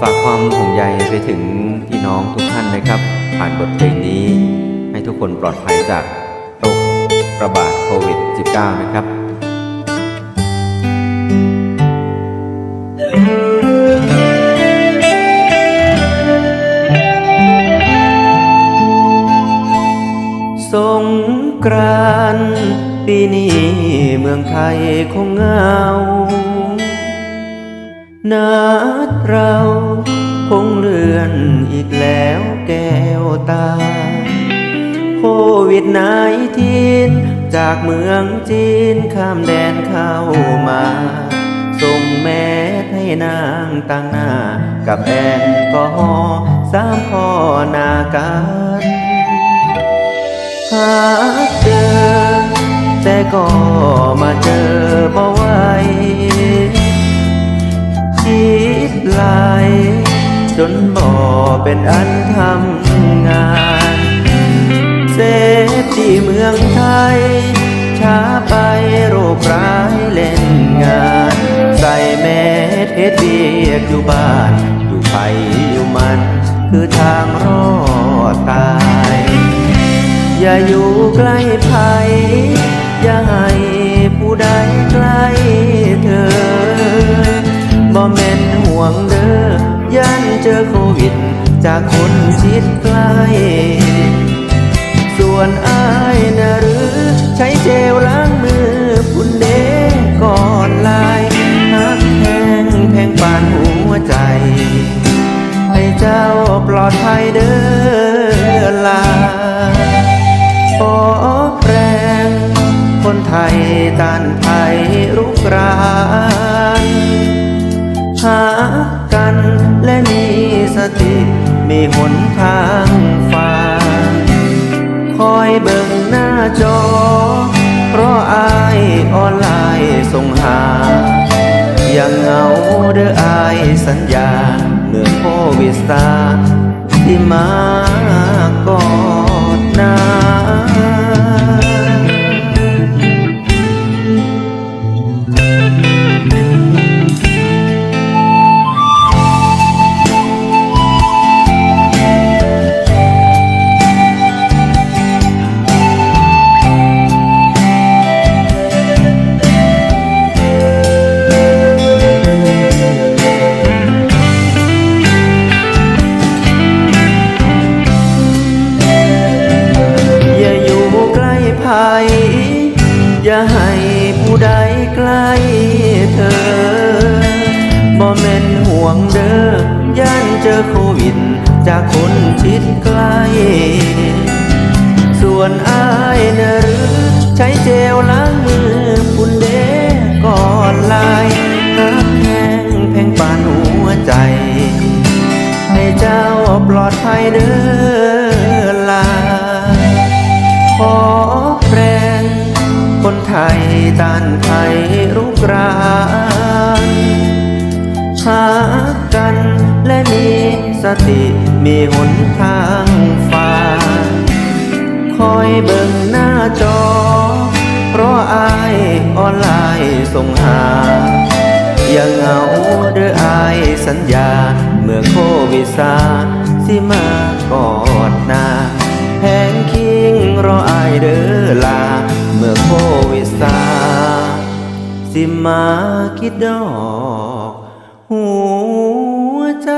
ฝากความห่วงใยไปถึงพี่น้องทุกท่านนะครับ ผ่านบทเพลงนี้ ให้ทุกคนปลอดภัยจากโรคระบาดโควิด -19 นะครับสงกรานต์ปีนี้เมืองไทยคงเงา นัดเราคงเลื่อนอีกแล้วแก้วตา โควิดนายทีนจากเมืองจีนข้ามแดนเข้ามา ส่งแม่ให้นางต่างหน้า กับแอนก็ฮอสามพ่อนากันหาเจอ แต่ก็มาเจอบ่ไว ดหลายจนบ่อเป็นอันทำงานเศรษฐีเมืองไทย ช้าไปโรคร้ายเล่นงาน ใส่แมสเฮ็ดเบียกอยู่บ้าน อยู่ไปอยู่มัน คือทางรอดตาย อย่าอยู่ใกล้ภัย อย่าให้ผู้ใดใกล้ จากคนชิดใกล้ส่วนอายนะหรือใช้เจลล้างมือพุ่นเดก่อนลายหักแพงแพงปานหัวใจ ให้เจ้าปลอดภัยเด้อลาขอแรงคนไทยต้านภัยรุกรานหากันและมีสติ มีหนทางฝ่าคอยเบิ่งหน้าจอ เพราะอายออนไลน์ส่งหาอย่างเหงาเด้ออายสัญญาเมื่อโควิดซาที่มากอน อย่าให้ผู้ใดใกล้เธอ บ่แม่นห่วงเด้อย่านเจอโควิด จากคนชิดใกล้ ส่วนอายนะหรือใช้เจลล้างมือปุ่นเดก่อนลายหักแพงแพงปานหัวใจ ให้เจ้าปลอดภัยเด้อ ต้านภัยรุกรานหากันและมีสติมีหนทางฝ่าคอยเบิ่งหน้าจอ เพราะอายออนไลน์ส่งหา อย่าเหงาเด้ออายสัญญา เมื่อโควิดซาสิมากอดหนาแพงคิงรออายเด้อลา เมื่อโควิดซา สิมาคิดดอก หัวใจ